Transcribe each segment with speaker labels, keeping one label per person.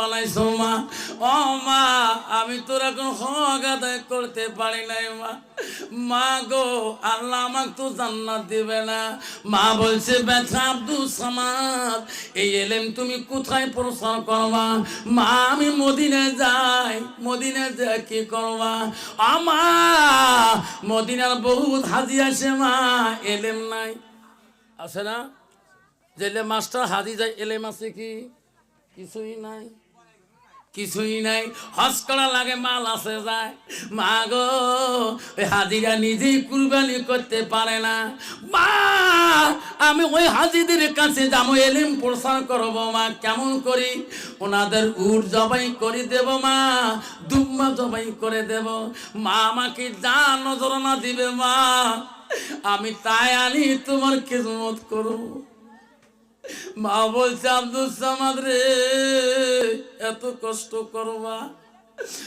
Speaker 1: বানাইছো মা। ও মা, আমি তোর এখন হক আদায় করতে পারি নাই মা। মা গো, আল্লাহ আমাকে তো জান্নাত দিবে না। মা বলছে, ব্যথা আব্দুল সামাদ, এই এলেম তুমি কোথায় প্রসার করবা? মা, আমি মদিনে যাই মদিনে যা কি করবা? আমা মদিনার বহুত হাজি আসে মা, এলেম নাই। আছে না? জেলে মাস্টার হাজি যায়, এলেম আছে কি? কিছুই নাই। কিছুই নাই। হস করা লাগে মাল আছে যায়। মা গো ওই হাজিরা নিজেই কুরবানি করতে পারে না। মা, আমি ওই হাজিদের কাছে যাব, এলিম প্রসার করব মা, কেমন করি? ওনাদের উট জবাই করে দেব মা, দুম্মা জবাই করে দেব। মা আমাকে যা নজরানা দিবে মা, আমি তাই আনি তোমার কিসমত করব। মা বলছে, আব্দুল সামাদ রে। এত কষ্ট করবা?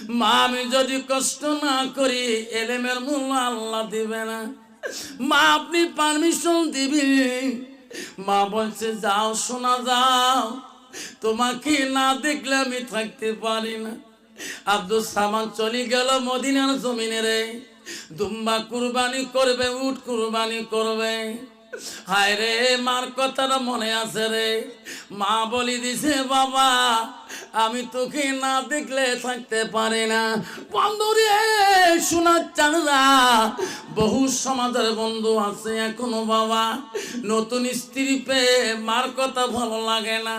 Speaker 1: মা, আমি যদি কষ্ট না করি, এলেমের মূল্য আল্লাহ দিবে না। মা, আপনি পারমিশন দিবি? মা বলছে, যাও, শোনা যাও। তোমাকে না দেখলে আমি থাকতে পারি না। আব্দুল সামান চলে গেল মদিনার জমিনে রে। দুম্বা কুরবানি করবে, উট কুরবানি করবে। হায় রে, মার কথাটা মনে আছে রে। মা বলি দিছে, বাবা আমি তোকে না দেখলে থাকতে পারি না। বন্ধু রে শোনার চাঁদা বহু সমাজের বন্ধু আছে এখনও বাবা। নতুন স্ত্রী পেয়ে মার কথা ভালো লাগে না,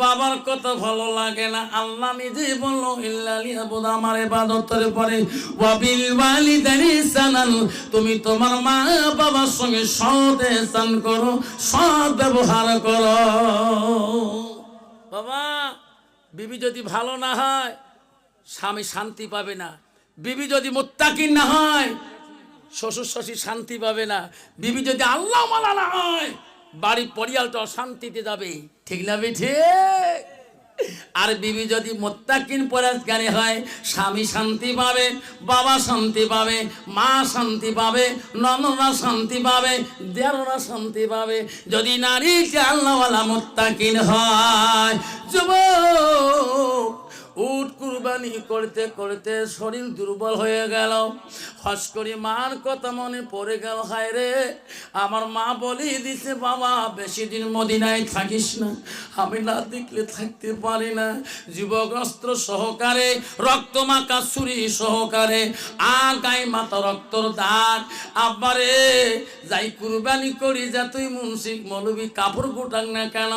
Speaker 1: বাবার কথা ভালো লাগে না। আল্লাহ নিজে বলল আমার এবাদতের পরে সানান, তুমি তোমার মা বাবার সঙ্গে সৎ এহসান করো সৎ ব্যবহার করো। বিবি যদি ভালো না হয়, স্বামী শান্তি পাবে না। বিবি যদি মোত্তাকিন না হয়, শ্বশুর শ্বশুর শান্তি পাবে না। বিবি যদি আল্লাহ মালা না হয়, বাড়ির পরিয়ালটা অশান্তিতে যাবে। ঠিক না বে ঠিক? আর বিবি যদি মোত্তাকিন পরেজগারী হয়, স্বামী শান্তি পাবে, বাবা শান্তি পাবে, মা শান্তি পাবে ননরা শান্তি পাবে, দেড়রা শান্তি পাবে। যদি নারী আল্লাহওয়ালা মোত্তাকিন হয়, যুবক উট কুরবানি করতে করতে শরীর দুর্বল হয়ে গেল। হস করে মার কথা মনে পড়ে গেল, হায় রে। আমার মা বলি দিছে, বাবা, বেশি দিন মদিনায় থাকিস না। আমি না দেখলে থাকতে পারি না। যুবক অস্ত্র সহকারে, রক্ত মাকা ছুরি সহকারে আর গাই মাতা রক্তর দাগ। আব্বারে, যাই কুরবানি করি যা তুই মুন্সি মৌলবি, কাপড় গোটাক না কেন?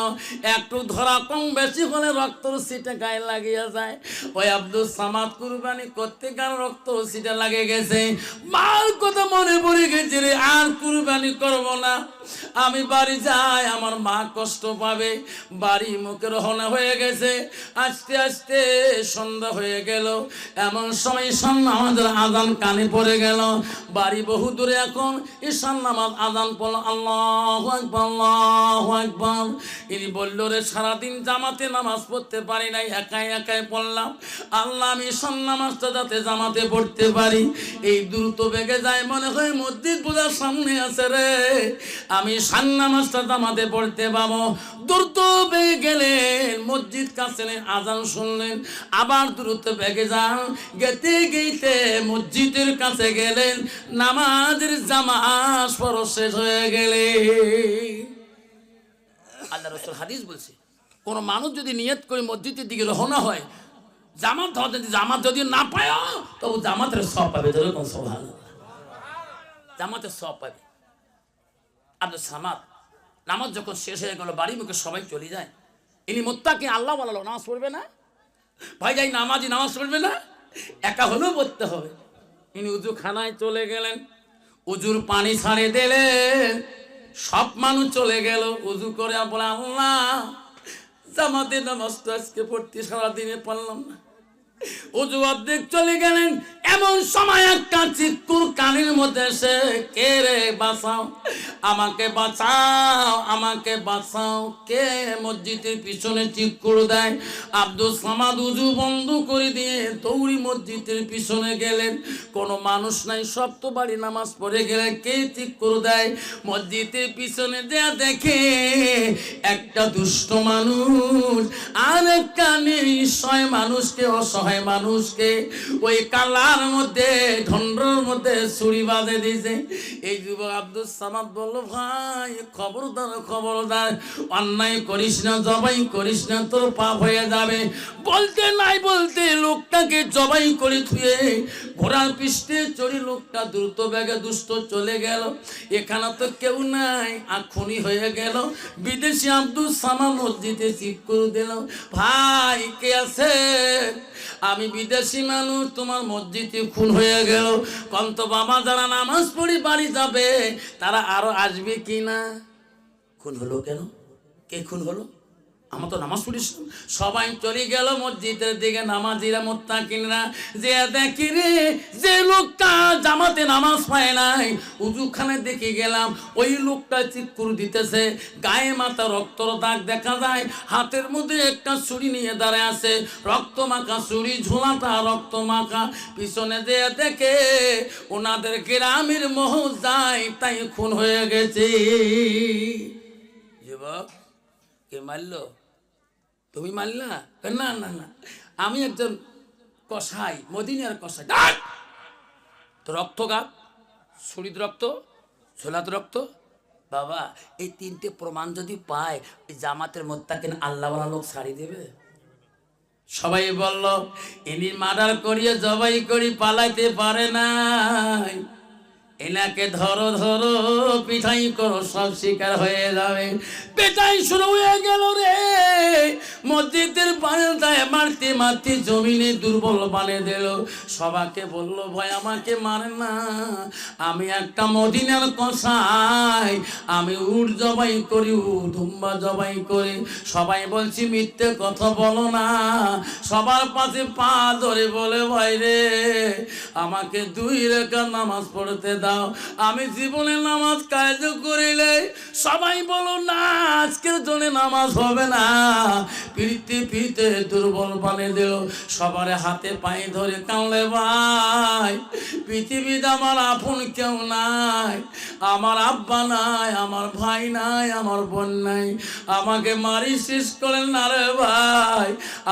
Speaker 1: একটু ধরা কম বেশি হলে রক্তর সিটে গায়ে লাগিয়া যায়। ওই আব্দুল সামাদ কুরবানি করতে কার রক্ত সিটা লাগে গেছে? মার কথা মনে পড়ে গেছে রে, আর কুরবানি করব না। আমি বাড়ি যাই, আমার মা কষ্ট পাবে। বাড়ি মুখে রহনা হয়ে গেছে। আস্তে আস্তে সন্ধ্যা হয়ে গেল। এমন সময় ঈশান নামাজের আজান কানে পড়ে গেল। বাড়ি বহু দূরে এখন। ঈশান নামাজ আজান পড়ল। আল্লাহ আল্লাহ আকবর। ইনি বলল, রে, সারাদিন জামাতে নামাজ পড়তে পারি নাই, একাই একাই পড়লাম। আল্লাহ, আমি ঈশান নামাজটা যাতে জামাতে পড়তে পারি। এই দ্রুত বেগে যায় মনে হয়, মসজিদ পূজার সামনে আছে রে। আমি সান নামাজটা জামাতে পড়তে পাবো। দ্রুত বেগে গেলেন, মসজিদ কাছে আজান শুনলেন। আবার দ্রুত বেগে যান, গেতে গেতে মসজিদের কাছে গেলেন। নামাজের জামাজ পর শেষ হয়ে গেলে আল্লাহ রসুল হাদিস বলছে, কোন মানুষ যদি নিয়ত করে মসজিদের দিকে রওনা হয়, জামাত ধরতে জামাত যদি না পায়, তবু জামাতের সব পাবে। জামাতের সব পাবে। আব্দুল সামাদ, নামাজ যখন শেষ হয়ে গেল বাড়ি মুখে সবাই চলে যায়। ইনি মোত্তাকে, আল্লাহ বলালো, নামাজ পড়বে না? ভাই যাই, নামাজি, নামাজ পড়বে না? একা হলেও পড়তে হবে। ইনি উজু খানায় চলে গেলেন, উজুর পানি ছাড়ে দিলেন সব মানুষ চলে গেল। উজু করে বলে, আল্লাহ, জামাতে নামাজ তো আজকে পড়তে সারাদিনে পারলাম না। উজু অর্ধেক চলে গেলেন এমন সময় একটা চিত্কুর কানের মধ্যে এসে, কে রে, বাঁচাও, আমাকে বাঁচাও আমাকে বাঁচাও। কে মসজিদের পিছনে চিৎকুর দেয়। আব্দুল সামাদ উজু বন্ধ করে দিয়ে দৌড়ি মসজিদের পিছনে গেলেন। কোনো মানুষ নাই সপ্ত বাড়ি, নামাজ পড়ে গেলে কে চিৎকুর দেয়? মসজিদের পিছনে দেয়া দেখে একটা দুষ্ট মানুষ, আর একটা নিঃসয় মানুষকে, অসহায় মানুষকে, ওই কালার মধ্যে ঢন্ডর মধ্যে ছুরি বাঁধে দিয়েছে। এই যুবক আব্দুল সামাদ বলল, ভাই, খবরদার খবরদার, অন্যায় করিস না, জবাই করিস না, তোর পাপ হয়ে যাবে। বলতে নাই বলতে লোকটাকে জবাই করে থুয়ে ঘোড়ার পৃষ্ঠে চড়ি লোকটা দ্রুত বেগে দুষ্ট চলে গেল। এখানে তো কেউ নাই আখনি হয়ে গেল। বিদেশি আব্দুল সামা মসজিদে চিপ করে দিল, ভাই, কে আছে? আমি বিদেশি মানুষ, তোমার মসজিদে খুন হয়ে গেল। কন্ত বাবা যারা নামাজ পড়ি বাড়ি যাবে, তারা আরও আসবে কি না খুন হলো কেন? কে খুন হলো? আমার তো নামাজ পড়িস। সবাই চলে গেল মসজিদের দিকে, নামাজিরা মোত্তাকিনরা, যে দেখি রে, যে লোকটা জামাতে নামাজ পায় নাই, উজুখানে দেখে গেলাম, ওই লোকটা চিৎকুর দিতেছে, গায়ে মাথা রক্তর দাগ দেখা যায়, হাতের মধ্যে একটা ছুরি নিয়ে দাঁড়ায় আছে, রক্ত মাখা ছুরি, ঝোলাটা রক্ত মাখা, পিছনে যে দেখে, ওনাদের গ্রামের মোহ যায় তাই খুন হয়ে গেছে যুবক কে মারলো তুমি মারলা? না না না। আমি একজন কষাই মদিনার কষাই! তো রক্ত গাত শরীর রক্ত ঝোলাত রক্ত। বাবা এই তিনটে প্রমাণ যদি পায় ওই জামাতের মোত্তাকিন আল্লাহওয়ালা লোক ছাড়ি দেবে। সবাই বলল ইনি মার্ডার করিয়ে জবাই করি পালাইতে পারে নাই। এনাকে ধরো ধরো, পিঠাই করো, সব শিকার হয়ে যাবে। পিঠাই শুরু হয়ে গেল রে। মসজিদের বারান্দায় মারতে মারতে জমিনে দুর্বল বানে দিল। সবাকে বলল, ভাই, আমাকে মারে না। আমি একটা মদিনার কষাই আমি উট জবাই করি ধুম্বা জবাই করি। সবাই বলছি, মিথ্যে কথা বলো না। সবার পাশে পা ধরে বলে, ভাই রে, আমাকে দুই রেখা নামাজ পড়তে দাও। আমি জীবনে নামাজ কাজ করিলে সবাই বলো না, আজকের জন্য নামাজ হবে না। পিড়িতে পিড়িতে দুর্বল বানিয়ে দিল, সবার হাতে পায়ে ধরে কানলে ভাই, পৃথিবীতে আমার আপন কেউ নাই, আমার আব্বা নাই, আমার ভাই নাই, আমার বোন নাই। আমাকে মারি শেষ করেন না রে ভাই,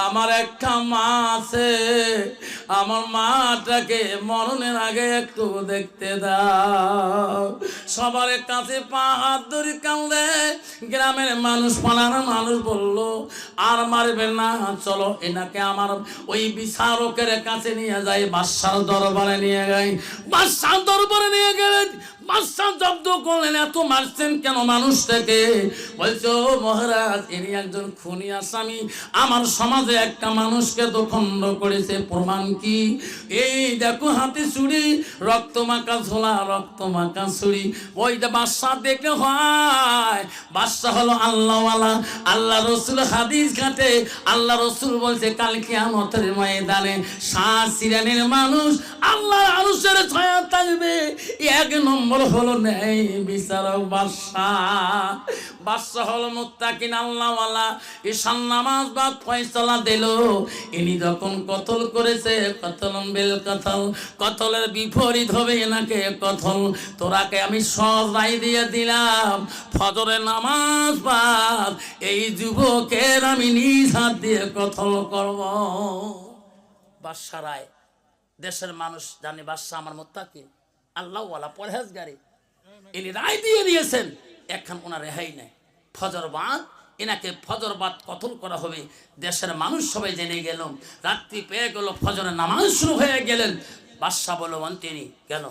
Speaker 1: আমার একটা মা আছে, আমার মাটাকে মরণের আগে একটু দেখতে দাও। সবার কাছে পা হাত ধরে কাঁদে, গ্রামের মানুষ, পাড়ার মানুষ বলল, আর মারবে না, চলো এনাকে আমার ওই বিচারকের কাছে নিয়ে যাই, বাদশার দরবারে নিয়ে যাই। বাদশার দরবারে নিয়ে গেলে বাদশাহ করলেন এত মারছেন কেন মানুষটাকে? বলছে, ও মহারাজ, ইনি একজন খুনি আসামি আমার সমাজে একটা মানুষকে দখণ্ড করেছে। প্রমাণ কি? এই দেখো হাতে ছুরি, রক্ত মাখা ঝোলা, রক্ত মাখা ছুরি। ওইটা বাদশাহ দেখলে হয়, বাদশাহ হলো আল্লাহওয়ালা। আল্লাহ রসুল হাদিস ঘাটে, আল্লাহ রসুল বলছে কালকে আমতের ময়দানে সাত সিরানের মানুষ আল্লাহ মানুষের ছায়া থাকবে। এক নম্বর হলো নেই বিচারক বাদশাহ বাদশাহ হলো মুত্তাকিন আল্লাহওয়ালা। ঈশান নামাজ ফয়সালা দিল। ইনি যখন করেছে বেল বিপরীত হবে এনাকে তোরাকে আমি রায় দিয়ে দিলাম। ফজরে নামাজ বাদ এই যুবকের আমি নিজ হাত দিয়ে কতল করব। বাদশা রায়, দেশের মানুষ জানে বাদশা আমার মোত্তাকিন, আল্লাহওয়ালা, পরহেজগারি। ইনি রায় দিয়ে দিয়েছেন এখন ওনার রেহাই নেই। ফজরবাদ, এনাকে ফজরবাদ কতল করা হবে? দেশের মানুষ সবাই জেনে গেল রাত্রি পেয়ে গেল, ফজরের নামাজ শুরু হয়ে গেলেন। বাদশাহ বলবান তিনি কেন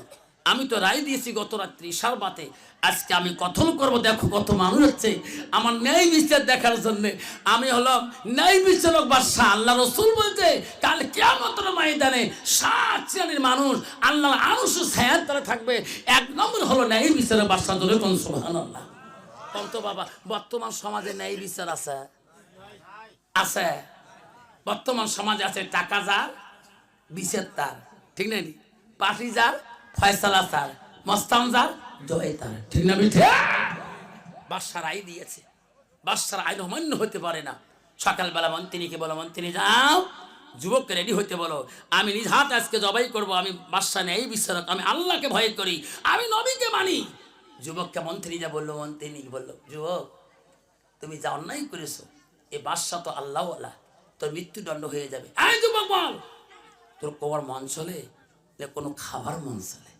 Speaker 1: আমি তো রায় দিয়েছি গত রাত্রি ইশার বাতে আজকে আমি কথন করব, দেখো কত মানুষ হচ্ছে। আমার ন্যায় বিচার দেখার জন্য আমি হলাম ন্যায় বিচারক বাদশাহ আল্লাহ রসুল বলছে কাল কেমন ময়দানে সাত শ্রেণির মানুষ আল্লাহ আনুষ ছায়ার তারা থাকবে। এক নম্বর হলো ন্যায় বিচারক বাদশাহ ধরে কোন সোহান আল্লাহ কন্ত বাবা, বর্তমান সমাজে ন্যায় বিচার আছে? আছে। বর্তমান সমাজে আছে টাকা যার বিষের তার। ঠিক না নি? পাটি যার ফয়সালা তার মস্তান যার জয় তার, ঠিক না বিঠে বাদশার আই দিয়েছে। বাদশার আইন অমান্য হতে পারে না। সকালবেলা মন্ত্রীকে বলো, মন্ত্রী যাও, যুবককে রেডি হতে বলো। আমি নিজ হাত আজকে জবাই করব, আমি বাদশা নেই বিশ্বাস আমি আল্লাহকে ভয় করি, আমি নবীকে মানি। যুবককে মন্ত্রী যা বলল, মন্ত্রী বলল, যুবক, তুমি যা অন্যায় করেছ, এ বাদশা তো আল্লাহ আল্লাহ তোর মৃত্যুদণ্ড হয়ে যাবে। আয় যুবক বল, তোর কোমর মন চলে না কোনো খাবার মন চলে।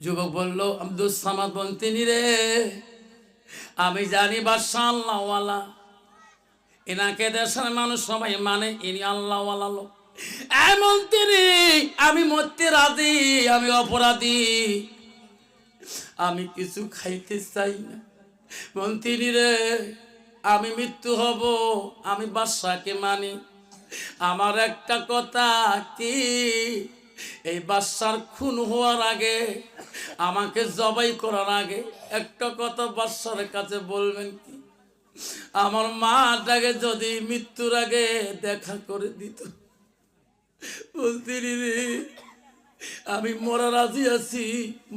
Speaker 1: যুবক বলল আব্দুল সামাদ বন্তিনি রে, আমি জানি বাদশাহ আল্লাহওয়ালা এনাকে দেশের মানুষ সবাই মানে ইনি আল্লাহওয়ালা লোক। এমন তিনি, আমি মরতে রাজি, আমি অপরাধী। আমি কিছু খাইতে চাই না। মন্ত্রী রে, আমি মৃত্যু হব, আমি বাদশাকে মানি। আমার একটা কথা কি? এই বাদশার খুন হওয়ার আগে, আমাকে জবাই করার আগে একটা কথা বাদশার কাছে বলবেন কি? আমার মাটাকে যদি মৃত্যুর আগে দেখা করে দিত। আমি মরা রাজি আছি।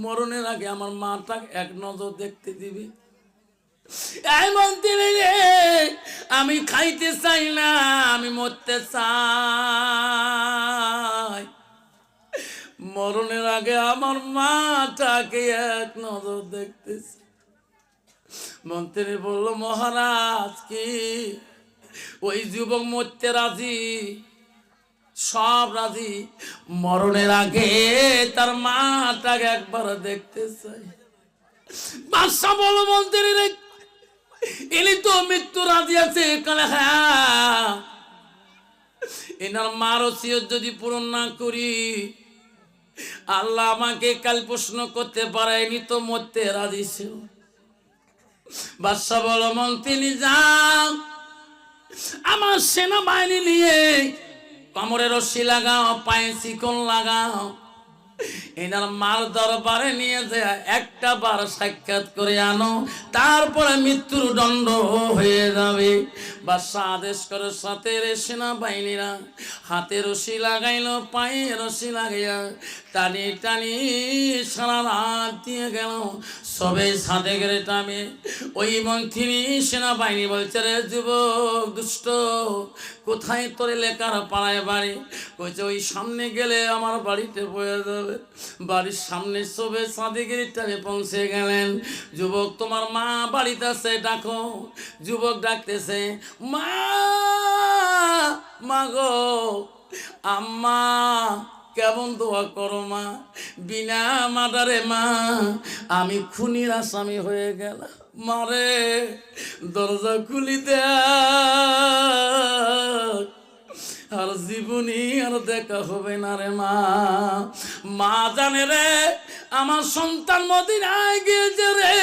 Speaker 1: মরণের আগে আমার মাটা এক নজর দেখতে দিবি। মন্ত্রী রে আমি খাইতে চাই না, আমি মরতে চাই। মরণের আগে আমার মাটাকে এক নজর দেখতেছি। মন্ত্রী বলল, মহারাজ কি, ওই যুবক মরতে রাজি? সব রাজি? মরণের আগে তার মাটাকে একবার দেখতে চাই। বাদশা বলো মন্ত্রী ইনি তো মৃত্যু রাজি আছে, কালে এনার মার ওসিয়ত যদি পূরণ না করি, আল্লাহ আমাকে কাল প্রশ্ন করতে পারে, ইনি তো মরতে রাজি ছিল। বাদশা বলো মন্ত্রী যাও। আমার সেনাবাহিনী নিয়ে কোমরে রশি লাগাও, পায়ে চিকন লাগাও। এনার মার দরবারে নিয়ে যায়, একটা বার সাক্ষাৎ করে আনো, তারপরে মৃত্যুর দণ্ড হয়ে যাবে। বাদশা আদেশ করে সাথে সেনাবাহিনীরা হাতে রশি লাগাইলো পায়ে রশি লাগাইয়া টানি টানি সারা রাত দিয়ে গেল। সবে সাথে গেলে টামে ওই মন্ত্রী সেনাবাহিনী বলছে, রে যুবক দুষ্ট, কোথায় তোরে লেখার পাড়ায় বাড়ি? কইছে, ওই সামনে গেলে আমার বাড়িতে বয়ে যাবে। বাড়ির সামনে সবে সাঁদিগিরি টানে পৌঁছে গেলেন। যুবক, তোমার মা বাড়িতে আছে, ডাকো। যুবক ডাকতেছে মা মা গো, আম্মা, কেমন দোয়া করো মা। বিনা মাদারে মা, আমি খুনির আসামি হয়ে গেলাম মারে দরজা খুলি আর জীবনী আর দেখা হবে না রে মা। মা জানে রে, আমার সন্তান মদিনায় গিয়েছে রে।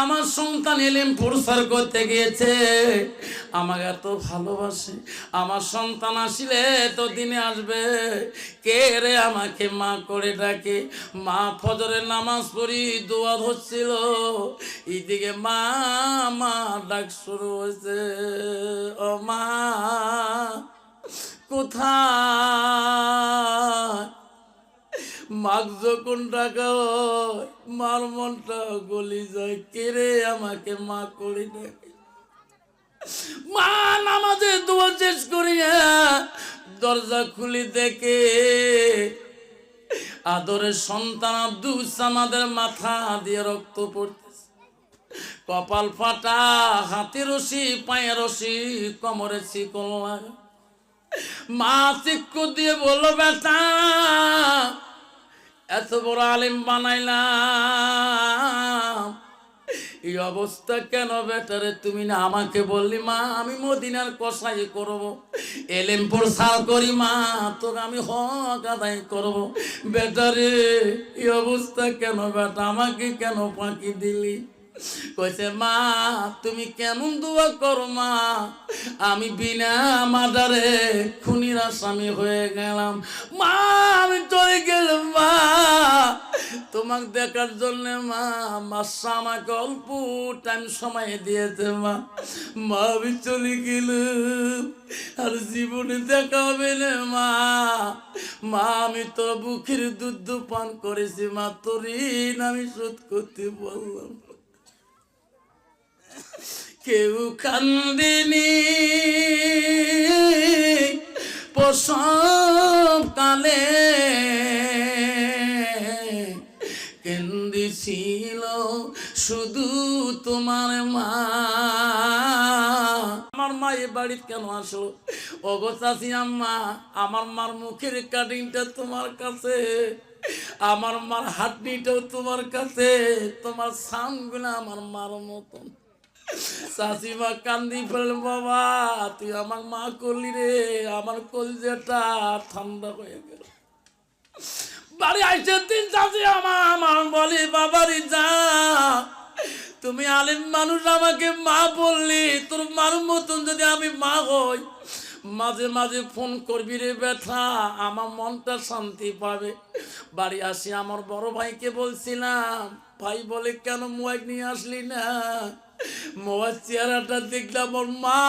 Speaker 1: আমার সন্তান এলেম প্রসার করতে গিয়েছে। আমাকে এত ভালোবাসে। আমার সন্তান আসলে তো দিনে আসবে। কে রে আমাকে মা করে ডাকে? মা ফজরের নামাজ পড়ি, দোয়া ধরছিল। এইদিকে মা মা ডাক শুরু হয়েছে। ও মা, কোথায়? মাগ যখন টাকা হয়, মার মনটা গলি যায় কেড়ে আমাকে মা করে ডাকে মা, নামাজে দোয়া শেষ করিয়া দরজা খুলি দেখে আদরের সন্তান আব্দুল সামাদের মাথা দিয়ে রক্ত পড়তেছে। কপাল ফাটা, হাতে রশি, পায়ে রশি, কোমরে চিকন লাগা। মা চিক্কু দিয়ে বলল, বেটা এত বড় আলিম বানাইলাম। এই অবস্থা কেন বেটারে তুমি না আমাকে বললি, মা, আমি মদিনার কষাই করব। এলেম প্রসার করি, মা, তোকে আমি হক আদায় করব। বেটারে এই অবস্থা কেন বেটা? আমাকে কেন ফাঁকি দিলি? কইছে, মা, তুমি কেমন দোয়া করো, মা? আমি বিনা মাদারে খুনির আসামি হয়ে গেলাম। মা, আমি চলে গেলাম, মা। তোমাকে দেখার জন্য, মা মাসা আমাকে অল্প টাইম সময় দিয়েছে, মা। মা, আমি চলে গেলাম। আর জীবনে দেখা হবে না, মা। মা, আমি তোর বুকের দুধ পান করেছি, মা। তোর আমি শোধ করতে বললাম কেউ কান্দিনি, প্রসব কালে কেন্দিছিল শুধু তোমার মা। আমার মা এ বাড়ির কেন আসলো? ওগো চাষি আম্মা, আমার মার মুখের কাটিংটা তোমার কাছে, আমার মার হাড্ডিটাও তোমার কাছে, তোমার সামগুলো আমার মার মতন। শাশিমা কান্দি ফেল বাবা, তুই আমার মা করলি রে, আমার কলজেটা ঠান্ডা হয়ে গেল। বাড়ি আইসে তিন চাষি আমার আমার বলি বাবারি যা, তুমি আলিম মানুষ, আমাকে মা বললি তোর মার মতন যদি আমি মা হই, মাঝে মাঝে ফোন করবি রে ব্যথা, আমার মনটা শান্তি পাবে। বাড়ি আসি আমার বড় ভাইকে বলছিলাম, ভাই বলে কেন মোবাইল নিয়ে আসলি না? মোবাইল চেহারাটা দেখলাম ওর মা